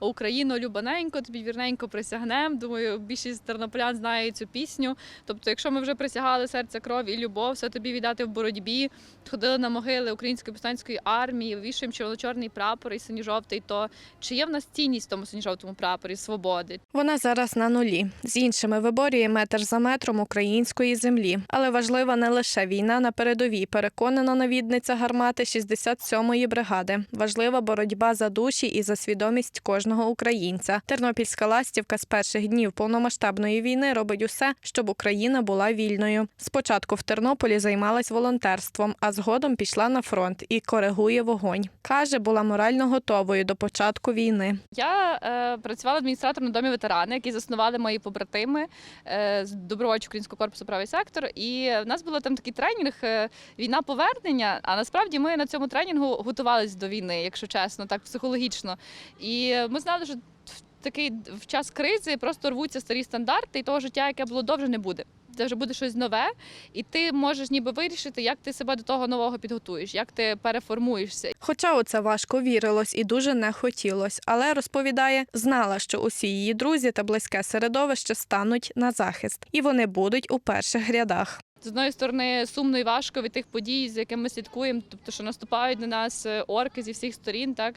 Україно, любаненько, тобі вірненько присягнем. Думаю, більшість тернополян знає цю пісню. Тобто, якщо ми вже присягали серце, кров і любов, все тобі віддати в боротьбі, ходили на могили української повстанської армії, вішаємо червоно-чорний прапор і синьо-жовтий, то чи є в нас цінність в тому синьо-жовтому прапорі свободи? Вона зараз на нулі. З іншими виборює метр за метром української землі. Але важлива не лише війна на передовій, переконана навідниця гармати 67-ї бригади. Важлива боротьба за душі і за свідомість кожного українця. Тернопільська ластівка з перших днів повномасштабної війни робить усе, щоб Україна була вільною. Спочатку в Тернополі займалась волонтерством, а згодом пішла на фронт і коригує вогонь. Каже, була морально готовою до початку війни. Я е, працювала адміністратором на домі ветерани, який заснували мої побратими е, з добровольчого українського корпусу правий сектор. І в нас було там такий тренінг е, війна повернення. А насправді ми на цьому тренінгу готувалися до війни, якщо чесно, так психологічно. І е, ми знали, що в такий в час кризи просто рвуться старі стандарти, і того життя, яке було довше, не буде. Це вже буде щось нове, і ти можеш ніби вирішити, як ти себе до того нового підготуєш, як ти переформуєшся. Хоча у це важко вірилось і дуже не хотілось, але розповідає, знала, що усі її друзі та близьке середовище стануть на захист, і вони будуть у перших рядах. З одної сторони сумно і важко від тих подій, з якими ми слідкуємо, тобто що наступають на нас е, орки зі всіх сторін, так.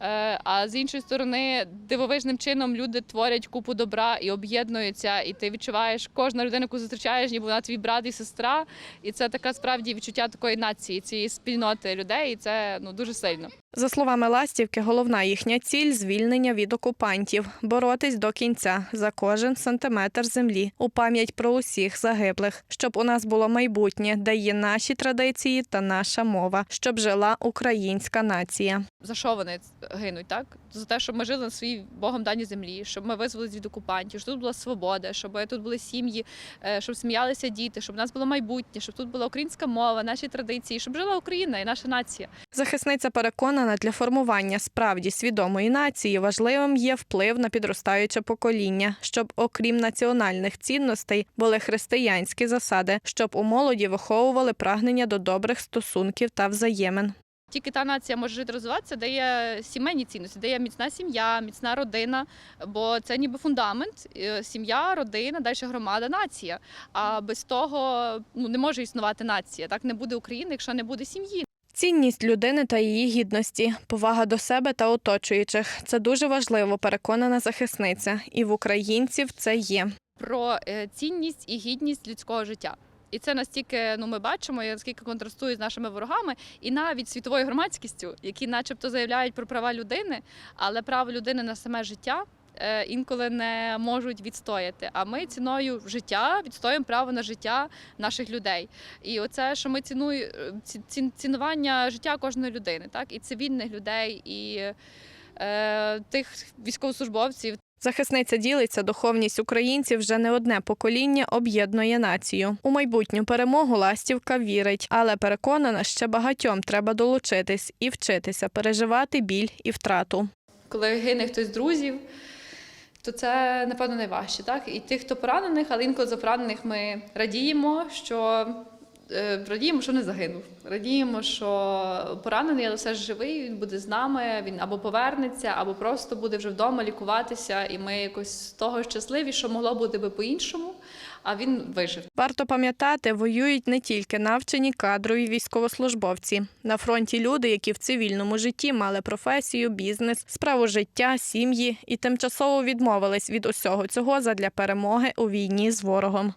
Е, А з іншої сторони, дивовижним чином люди творять купу добра і об'єднуються, і ти відчуваєш кожну людину, яку зустрічаєш, ніби вона твій брат і сестра. І це така справді відчуття такої нації, цієї спільноти людей, і це ну дуже сильно. За словами Ластівки, головна їхня ціль звільнення від окупантів, боротись до кінця за кожен сантиметр землі у пам'ять про усіх загиблих, щоб у нас було майбутнє, де є наші традиції та наша мова, щоб жила українська нація. За що вони гинуть, так? За те, щоб ми жили на своїй Богом даній землі, щоб ми визволились від окупантів, щоб тут була свобода, щоб тут були сім'ї, е, щоб сміялися діти, щоб у нас було майбутнє, щоб тут була українська мова, наші традиції, щоб жила Україна і наша нація. Захисниця переконана, для формування справді свідомої нації важливим є вплив на підростаюче покоління, щоб, окрім національних цінностей, були християнські засади, щоб у молоді виховували прагнення до добрих стосунків та взаємин. Тільки та нація може жити розвиватися, де є сімейні цінності, де є міцна сім'я, міцна родина, бо це ніби фундамент. е, Сім'я, родина, далі громада, нація. А без того ну не може існувати нація. Так не буде України, якщо не буде сім'ї. Цінність людини та її гідності, повага до себе та оточуючих це дуже важливо, переконана захисниця, і в українців це є. Про е, цінність і гідність людського життя. І це настільки ну ми бачимо, наскільки контрастує з нашими ворогами, і навіть світовою громадськістю, які, начебто, заявляють про права людини, але право людини на саме життя е, інколи не можуть відстояти. А ми ціною життя відстоюємо право на життя наших людей. І оце, що ми цінуємо цінування життя кожної людини, так і цивільних людей, і е, тих військовослужбовців, Захисниця ділиться, духовність українців вже не одне покоління об'єднує націю. У майбутню перемогу ластівка вірить, але переконана, ще багатьом треба долучитись і вчитися переживати біль і втрату. коли гине хтось з друзів, то це напевно найважче. Так? І тих, хто поранених, але інколи за поранених ми радіємо, що радіємо, що не загинув. Радіємо, що поранений, але все ж живий, він буде з нами, він або повернеться, або просто буде вже вдома лікуватися, і ми якось з того щасливі, що могло бути би по-іншому, а він вижив. Варто пам'ятати, воюють не тільки навчені кадрові військовослужбовці. На фронті люди, які в цивільному житті мали професію, бізнес, справу життя, сім'ї і тимчасово відмовились від усього цього задля перемоги у війні з ворогом.